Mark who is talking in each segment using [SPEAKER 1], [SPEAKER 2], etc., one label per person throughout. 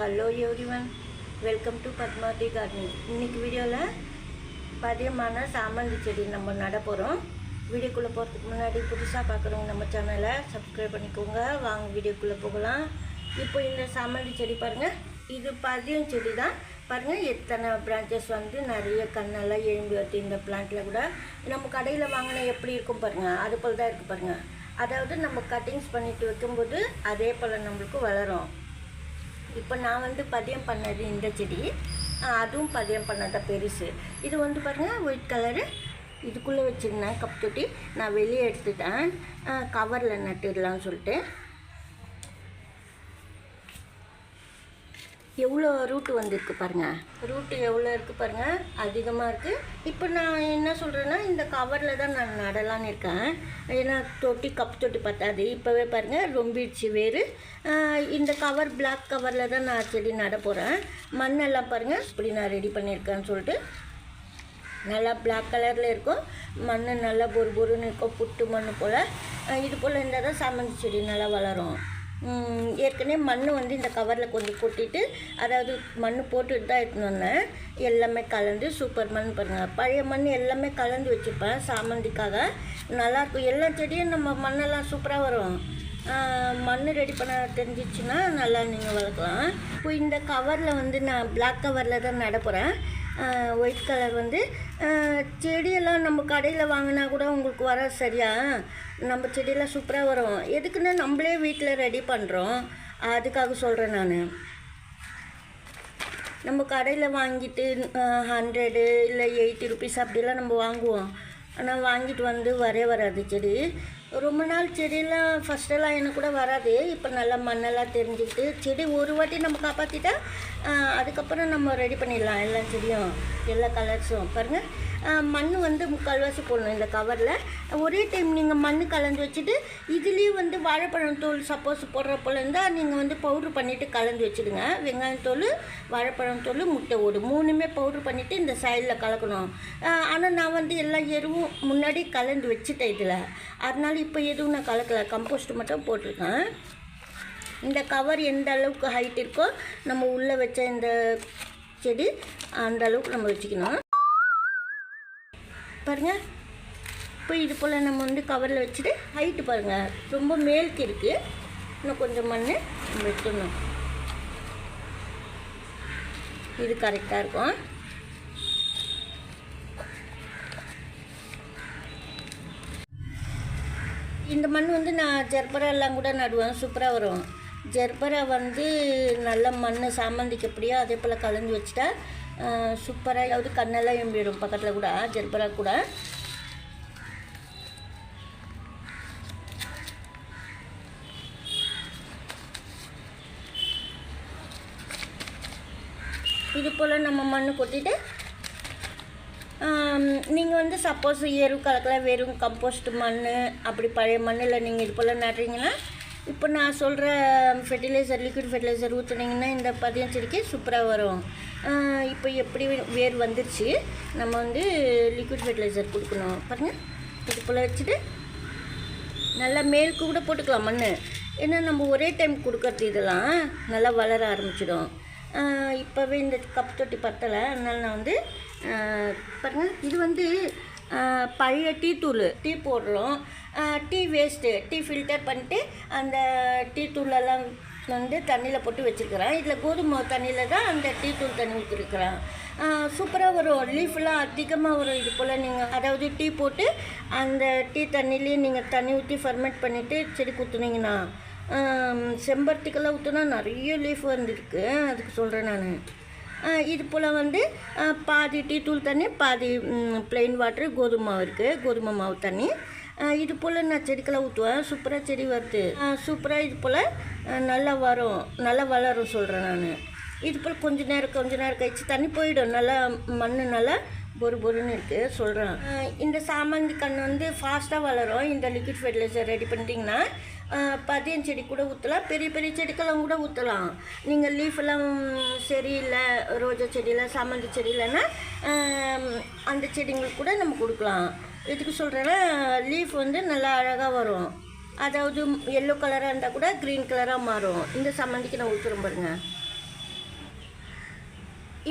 [SPEAKER 1] Hello everyone welcome to Padmavathi gardening இன்னைக்கு வீடியோவில் பதியமான சாமந்தி செடி நம்ம நட போகிறோம் வீடியோக்குள்ளே போகிறதுக்கு முன்னாடி புதுசாக பார்க்குறவங்க நம்ம சேனலை சப்ஸ்கிரைப் பண்ணிக்கோங்க. வாங்க வீடியோக்குள்ளே போகலாம். இப்போ இந்த சாமந்தி செடி பாருங்கள் இது பதியம் செடி தான். பாருங்கள் எத்தனை பிரான்ச்சஸ் வந்து நிறைய கண்ணெல்லாம் எழும்பி வருது இந்த பிளான்ட்டில் கூட. நம்ம கடையில் வாங்கினா எப்படி இருக்கும் பாருங்கள் அது போல் தான் இருக்குது பாருங்கள் அதாவது நம்ம கட்டிங்ஸ் பண்ணிட்டு வைக்கும்போது அதே போல் நம்மளுக்கு வளரும். இப்போ நான் வந்து பதியம் பண்ணது இந்த செடி. அதுவும் பதியம் பண்ணதான் பெருசு. இது வந்து பாருங்கள் ஒயிட் கலரு இதுக்குள்ளே வச்சுருந்தேன் கப் தொட்டி. நான் வெளியே எடுத்துட்டேன். கவரில் நட்டுடலாம்னு சொல்லிட்டு. எவ்வளோ ரூட்டு வந்திருக்கு பாருங்கள் ரூட்டு எவ்வளோ இருக்குது பாருங்கள் அதிகமாக இருக்குது இப்போ நான் என்ன சொல்கிறேன்னா இந்த கவரில் தான் நான் நடலான்னு இருக்கேன். ஏன்னா தொட்டி கப் தொட்டி பத்தாது. இப்போவே பாருங்கள் ரொம்பிடுச்சு வேறு. இந்த கவர் பிளாக் கவரில் தான் நான் செடி நட போகிறேன் மண்ணெல்லாம் பாருங்கள் இப்படி நான் ரெடி பண்ணியிருக்கேன்னு சொல்லிட்டு. நல்லா பிளாக் கலரில் இருக்கும். மண் நல்லா பொறு பொறுன்னு இருக்கும் புட்டு மண் போல். இது போல் இருந்தால் தான் சாமந்தி செடி நல்லா வளரும். ஏற்கனவே மண் வந்து இந்த கவரில் கொஞ்சம் கொட்டிட்டு அதாவது மண் போட்டுட்டு தான் எடுத்துன்னு வந்தேன் எல்லாமே கலந்து சூப்பர் மண் பண்ணுங்கள் பழைய மண் எல்லாமே கலந்து வச்சுப்பேன் சாமந்திக்காக. நல்லாயிருக்கும். எல்லா செடியும் நம்ம மண்ணெல்லாம் சூப்பராக வரும். மண் ரெடி பண்ண தெரிஞ்சிச்சுன்னா நல்லா நீங்கள் வளர்க்கலாம். இப்போ இந்த கவரில் வந்து நான் பிளாக் கவரில் தான் நட போகிறேன் ஒயிட் கலர் வந்து செடியெல்லாம் நம்ம கடையில் வாங்கினா கூட உங்களுக்கு வர சரியா? நம்ம செடியெல்லாம் சூப்பராக வரும். எதுக்குன்னா நம்மளே வீட்டில் ரெடி பண்ணுறோம் அதுக்காக சொல்கிறேன் நான். நம்ம கடையில் வாங்கிட்டு ஹண்ட்ரடு இல்லை எயிட்டி ருபீஸ் அப்படிலாம் நம்ம வாங்குவோம். ஆனால் வாங்கிட்டு வந்து வரே வராது செடி. ரொம்ப நாள் செடியெல்லாம் ஃபஸ்ட்டெல்லாம் எனக்கு கூட வராது. இப்போ நல்லா மண்ணெல்லாம் தெரிஞ்சுக்கிட்டு செடி ஒரு வாட்டி நம்ம காப்பாற்றிட்டா அதுக்கப்புறம் நம்ம ரெடி பண்ணிடலாம் எல்லா செடியும் எல்லா கலர்ஸும் பாருங்கள் மண் வந்து முக்கால்வாசி போடணும் இந்த கவரில் ஒரே டைம் நீங்கள் மண் கலந்து வச்சுட்டு இதுலேயும் வந்து வாழைப்பழம் தோல் சப்போஸ் போடுற போல இருந்தால் நீங்கள் வந்து பவுட்ரு பண்ணிவிட்டு கலந்து வச்சுடுங்க. வெங்காயம் தோல் வாழைப்பழம் தோல் முட்டை ஓடு மூணுமே பவுட்ரு பண்ணிவிட்டு இந்த சைடில் கலக்கணும். ஆனால் நான் வந்து எல்லா எருவும் முன்னாடி கலந்து வச்சுட்டேன் இதில். அதனால் இப்போ எதுவும் நான் கலக்கலை. கம்போஸ்ட் மட்டும் போட்டிருக்கேன். இந்த கவர் எந்த அளவுக்கு ஹைட் இருக்கோ நம்ம உள்ளே வச்ச இந்த செடி அந்த அளவுக்கு நம்ம வச்சுக்கணும். பாருங்கள் இப்போ இது போல் நம்ம வந்து கவரில் வச்சுட்டு ஹைட்டு பாருங்கள் ரொம்ப மேலுக்கு இருக்குது இன்னும் கொஞ்சம் மண் நம்ம வைக்கணும் இது கரெக்டாக இருக்கும். இந்த மண் வந்து நான் ஜெர்பரா எல்லாம் கூட நடுவேன். சூப்பராக வரும். ஜெர்பரை வந்து நல்ல மண் சாமந்திக்கு எப்படியோ அதே போல் கலந்து வச்சுட்டா சூப்பராக ஏதாவது கண்ணெல்லாம் எம்பிடும் பக்கத்தில் கூட ஜெர்பரா கூட. இது போல் நம்ம மண் கொட்டிட்டு நீங்கள் வந்து சப்போஸ் எரு கலக்கலாம் வெறும் கம்போஸ்ட் மண் அப்படி பழைய மண்ணில் நீங்கள் இது போல் நடுறீங்கன்னா இப்போ நான் சொல்கிற ஃபெர்டிலைசர் லிக்விட் ஃபெர்டிலைசர் ஊற்றுனீங்கன்னா இந்த பதியம் செடிக்கு சூப்பராக வரும் இப்போ எப்படி வேர் வந்துருச்சு நம்ம வந்து லிக்விட் ஃபெர்டிலைசர் கொடுக்கணும். பாருங்கள் இது போல் வச்சுட்டு நல்லா மேலுக்கு கூட போட்டுக்கலாம் மண் ஏன்னா நம்ம ஒரே டைம் கொடுக்கறது இதெல்லாம் நல்லா வளர ஆரம்பிச்சிடும். இப்போவே இந்த கப் தொட்டி பத்தலை அதனால நான் வந்து பாருங்கள் இது வந்து பழைய டீ தூள் டீ போடுறோம். டீ வேஸ்ட்டு டீ ஃபில்டர் பண்ணிட்டு அந்த டீ தூளெல்லாம் வந்து தண்ணியில் போட்டு வச்சுருக்கிறேன். இதில் கோதுமை தண்ணியில் தான் அந்த டீ தூள் தண்ணி ஊற்றிருக்கிறேன் சூப்பராக வரும் லீஃப்லாம் அதிகமாக வரும் இது போல் நீங்கள் அதாவது டீ போட்டு அந்த டீ தண்ணிலேயே நீங்கள் தண்ணி ஊற்றி ஃபர்மெண்ட் பண்ணிவிட்டு செடி ஊற்றுனீங்கன்னா செம்பருத்திக்கெல்லாம் ஊற்றுனா நிறைய லீஃப் வந்துருக்கு. அதுக்கு சொல்கிறேன் நான். இது போல் வந்து பாதி டீ தூள் தண்ணி பாதி ப்ளெயின் வாட்ரு கோதுமை மாவு இருக்குது கோதுமை மாவு தண்ணி. இது போல் நான் செடிக்கெல்லாம் ஊற்றுவேன் சூப்பராக செடி வருது சூப்பராக இது போல் நல்லா வரும். நல்லா வளரும் சொல்கிறேன் நான். இது போல் கொஞ்ச நேரம் கொஞ்ச நேரம் கழிச்சு தண்ணி போயிடும். நல்லா மண் நல்லா பொறு பொறுன்னு இருக்குது சொல்கிறேன் இந்த சாமந்தி கன்று வந்து ஃபாஸ்ட்டாக வளரும். இந்த லிக்விட் ஃபெர்டிலைசர் ரெடி பண்ணிட்டீங்கன்னா பதியம் செடி கூட ஊற்றலாம் பெரிய பெரிய செடிக்கெல்லாம் கூட ஊற்றலாம் நீங்கள் லீஃபெல்லாம் சரியில்லை ரோஜா செடியில் சாமந்தி செடி இல்லைன்னா அந்த செடிங்களுக்கு கூட நம்ம கொடுக்கலாம். எதுக்கு சொல்கிறேன்னா லீஃப் வந்து நல்லா அழகாக வரும். அதாவது எல்லோ கலராக இருந்தால் கூட க்ரீன் கலராக மாறும். இந்த சம்மந்திக்கு நான் ஊற்றுறோம் பாருங்க.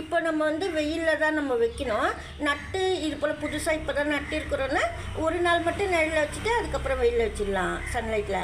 [SPEAKER 1] இப்போ நம்ம வந்து வெயிலில் தான் நம்ம வைக்கணும். நட்டு இது போல் புதுசாக இப்போ தான் நட்டு இருக்கிறோன்னா ஒரு நாள் மட்டும் நிழலில் வச்சுட்டு அதுக்கப்புறம் வெயிலில் வச்சிடலாம் சன்லைட்டில்